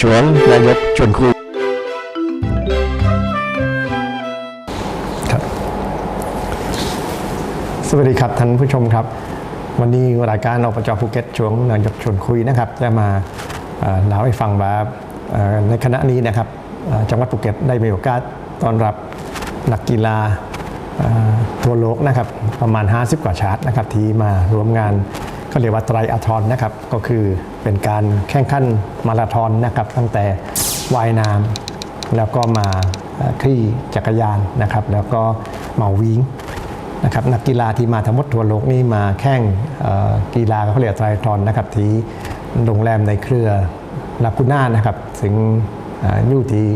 ช่วงนายกชวนคุยครับ สวัสดีครับท่านผู้ชมครับ วันนี้รายการอบจภูเก็ตช่วงนายกชวนคุยนะครับจะมาเล่าให้ฟังว่าในคณะนี้นะครับจังหวัดภูเก็ตได้มีโอกาสต้อนรับนักกีฬาทั่วโลกนะครับประมาณ 50 กว่าชาตินะครับที่มาร่วมงาน เขาเรียกว่าไตรอะทรอนนะครับก็คือเป็นการแข่งขันมาราธอนนะครับ ตั้งแต่ว่ายน้ำแล้วก็มาขี่จักรยานนะครับ แล้วก็มาวิ่งนะครับนักกีฬาที่มาทั้งหมดทั่วโลกนี่มาแข่งกีฬาเขาเรียกไตรทรอนนะครับที่โรงแรมในเครือลากูน่านะครับถึงอยู่ที่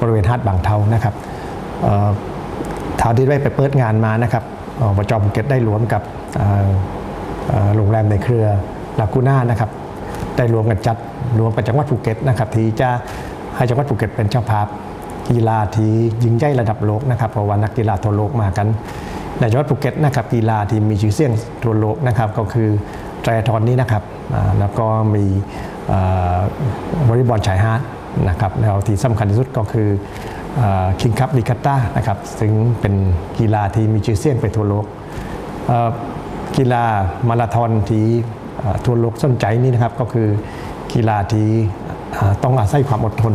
บริเวณหาดบางเทานะครับเท่าที่ได้ไปเปิดงานมานะครับเอ่อบจภูเก็ตได้รวมกับ โรงแรมในเครือลากูน่านะครับได้รวมกันจัดรวมกับจังหวัดภูเก็ตนะครับที่จะให้จังหวัดภูเก็ตเป็นเจ้าภาพกีฬาที่ยิ่งใหญ่ระดับโลกนะครับเพราะว่านักกีฬาทั่วโลกมากัน ในจังหวัดภูเก็ตนะครับกีฬาที่มีชื่อเสียงทั่วโลกนะครับก็คือไตรทอนนี้นะครับแล้วก็มีวอลเลย์บอลชายหาดนะครับแล้วที่สำคัญที่สุดก็คือคิงคัพลิคาต้านะครับซึ่งเป็นกีฬาที่มีชื่อเสียงไปทั่วโลก กีฬามาราธอนที่ทั่วโลกสนใจนี่นะครับก็คือกีฬาที่ต้องอาศัยความอดทน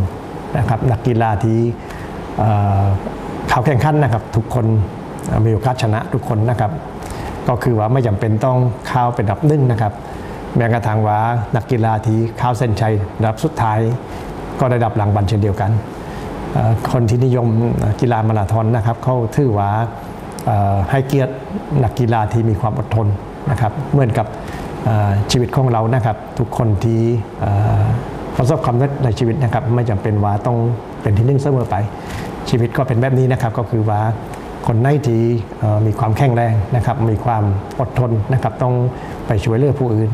นะครับนักกีฬาที่เข้าแข่งขันนะครับทุกคนมีโอกาสชนะทุกคนนะครับ ก็คือว่าไม่จำเป็นต้องเข้าเป็นอันดับหนึ่งนะครับ แม้กระทั่งว่านักกีฬาที่เข้าเส้นชัยระดับสุดท้าย ก็ได้รับรางวัลเช่นเดียวกัน คนที่นิยมกีฬามาราธอนนะครับเขาถือว่า ให้เกียรตินักกีฬาที่มีความอดทนนะครับเหมือนกับชีวิตของเรานะครับ ทุกคนที่ประสบความสำเร็จในชีวิตนะครับ ไม่จำเป็นว่าต้องเป็นที่หนึ่งเสมอไป ชีวิตก็เป็นแบบนี้นะครับ ก็คือว่าคนไหนที่มีความแข็งแรงนะครับ มีความอดทนนะครับ ต้องไปช่วยเหลือผู้อื่น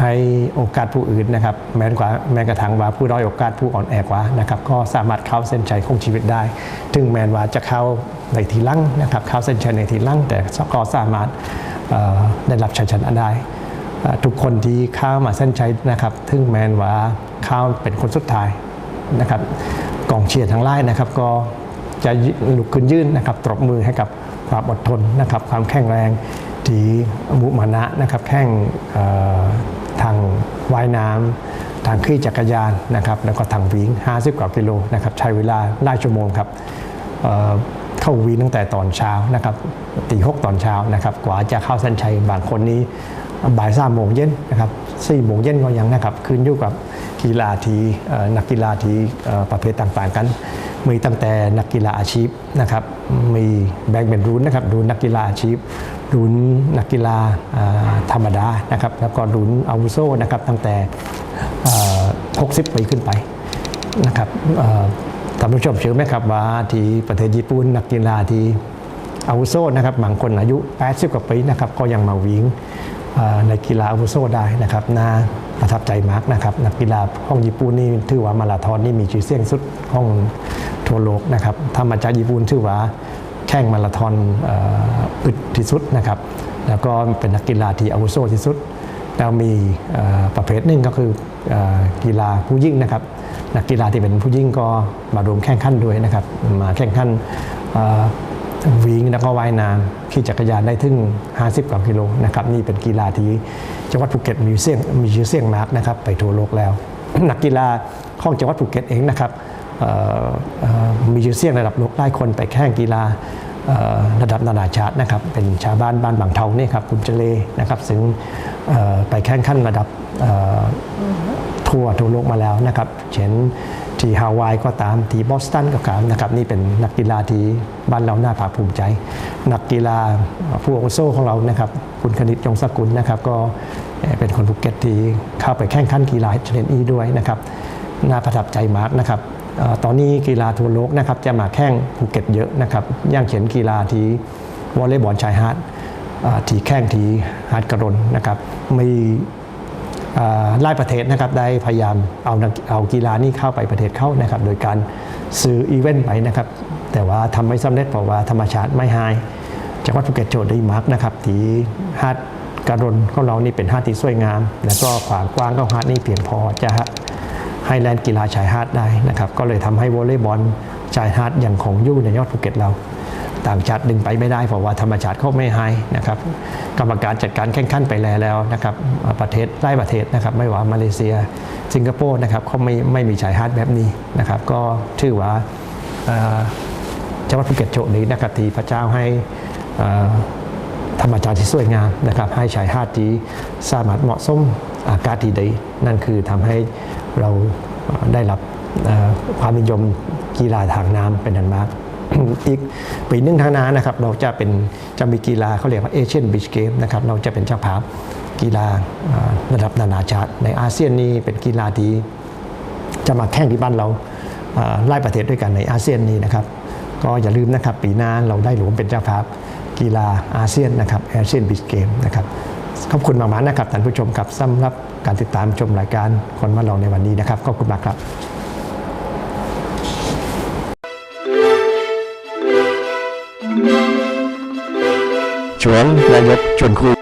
ให้โอกาสผู้อื่นนะครับแม้กว่าแม้กระทั่งว่าผู้ด้อยโอกาสผู้อ่อนแอกว่านะครับก็สามารถเข้าเส้นชัยของชีวิตได้ ถึงแม้ว่าจะเข้าในทีลังนะครับเข้าเส้นชัยในทีลังแต่ก็สามารถได้รับชัยชนะได้ ทุกคนที่เข้ามาเส้นชัยนะครับถึงแม้ว่าเข้าเป็นคนสุดท้ายนะครับกองเชียร์ทั้งหลายนะครับก็จะลุกขึ้นยื่นนะครับตบมือให้กับความอดทนนะครับความแข็งแรงที่มุมานะนะครับแข่ง ทางว่ายน้ำทางขี่จักรยานนะครับแล้วก็ทางวิ่ง50 กว่ากิโลนะครับใช้เวลาหลายชั่วโมงครับเเข้าวิ่งตั้งแต่ตอนเช้านะครับตีหกตอนเช้านะครับกว่าจะเข้าเส้นชัยบางคนนี้บ่ายสามโมงเย็นนะครับสี่โมงเย็นก็ยังนะครับขึ้นอยู่กับกีฬาทีนักกีฬาทีประเภทต่างๆกัน มีตั้งแต่นักกีฬาอาชีพนะครับ มีแบ่งเป็นรุ่นนะครับ รุ่นนักกีฬาอาชีพ รุ่นนักกีฬาธรรมดานะครับ แล้วก็รุ่นอาวุโสนะครับ ตั้งแต่ 60 ปีขึ้นไปนะครับท่านผู้ชมเชื่อไหมครับว่าที่ประเทศญี่ปุ่นนักกีฬาที่อาวุโสนะครับบางคนอายุ 80 กว่าปีนะครับ ก็ยังมาวิ่งในกีฬาอาวุโสได้นะครับน่า ประทับใจมากนะครับนักกีฬาของญี่ปุ่นนี่ถือว่ามาราธอนนี่มีชื่อเสียงสุดของทั่วโลกนะครับถ้ามาจากญี่ปุ่นถือว่าแข่งมาราธอนอ,อึดที่สุดนะครับแล้วก็เป็นนักกีฬาที่อาวุโสที่สุด แล้วมีประเภทหนึ่งก็คืออกีฬาผู้ยิ่งนะครับ นักกีฬาที่เป็นผู้ยิ่งก็มารวมแข่งขันด้วยนะครับ มาแข่งขัน วิ่งแล้วก็ว่ายน้ำขี่จักรยานได้ถึง 50 กว่ากิโลนะครับนี่เป็นกีฬาที่จังหวัดภูเก็ตมีเสียงมีชื่อเสียงมากนะครับไปทั่วโลกแล้ว นักกีฬาของจังหวัดภูเก็ตเองนะครับมีชื่อเสียงระดับโลกหลายคนไปแข่งกีฬาระดับนานาชาตินะครับเป็นชาวบ้านบ้านบางเทานี่ครับคุณเจเลนะครับซึ่งไปแข่งขันระดับ ทั่วทั่วโลกมาแล้วนะครับเช่นที่ฮาวายก็ตามที่บอสตันก็ตามนะครับนี่เป็นนักกีฬาที่บ้านเราน่าภาคภูมิใจ นักกีฬาผู้อาวุโสของเรานะครับคุณคณิตยงสกุลนะครับก็เป็นคนภูเก็ตที่เข้าไปแข่งขันกีฬาชนิดนี้ด้วยนะครับน่าประทับใจมากนะครับตอนนี้กีฬาทั่วโลกนะครับจะมาแข่งภูเก็ตเยอะนะครับย่างเช่นกีฬาที่วอลเลย์บอลชายหาดที่แข่งที่หาดกระรนนะครับมี หลายประเทศนะครับได้พยายามเอาเอากีฬานี้เข้าไปประเทศเข้านะครับ โดยการซื้ออีเวนต์ไปนะครับ แต่ว่าทำไม่สำเร็จเพราะว่าธรรมชาติไม่ให้จังหวัดภูเก็ตโจทย์ได้มากนะครับที่หาดการนของเรานี่เป็นหาดที่สวยงาม แล้วก็ความกว้างของหาดนี่เพียงพอจะให้แลนกีฬาชายหาดได้นะครับ ก็เลยทำให้วอลเลย์บอลชายหาดยังคงอยู่ในยอดภูเก็ตเรา ต่างชาติดึงไปไม่ได้เพราะว่าธรรมชาติเขาไม่ให้นะครับกรรมการจัดการแข่งขันไปแล้วแล้วนะครับประเทศไล่ประเทศนะครับไม่ว่ามาเลเซีย สิงคโปร์นะครับเขาไม่ไม่มีชายหาดแบบนี้นะครับก็ถือว่าจังหวัดภูเก็ตโชคดีนะครับที่พระเจ้าให้ธรรมชาติที่สวยงามนะครับให้ชายหาดที่สามารถเหมาะสมอากาศที่ดีนั่นคือทำให้เราได้รับความนิยมกีฬาทางน้ำเป็นอันมาก อีกปีหนึ่งทางน้านะครับเราจะเป็นจะมีกีฬาเขาเรียกว่าเอเชียนบีชเกมนะครับเราจะเป็นเจ้าภาพกีฬาระดับนานาชาติในอาเซียนนี้เป็นกีฬาที่จะมาแข่งที่บ้านเราไล่ประเทศด้วยกันในอาเซียนนี้นะครับ ก็อย่าลืมนะครับปีหน้าเราได้หลวมเป็นเจ้าภาพกีฬาอาเซียนนะครับอาเซียนบีชเกมนะครับขอบคุณมากๆนะครับท่านผู้ชมครับสำหรับการติดตามชมรายการคนมาลองในวันนี้นะครับขอบคุณมากครับ วงนายกชวนคุย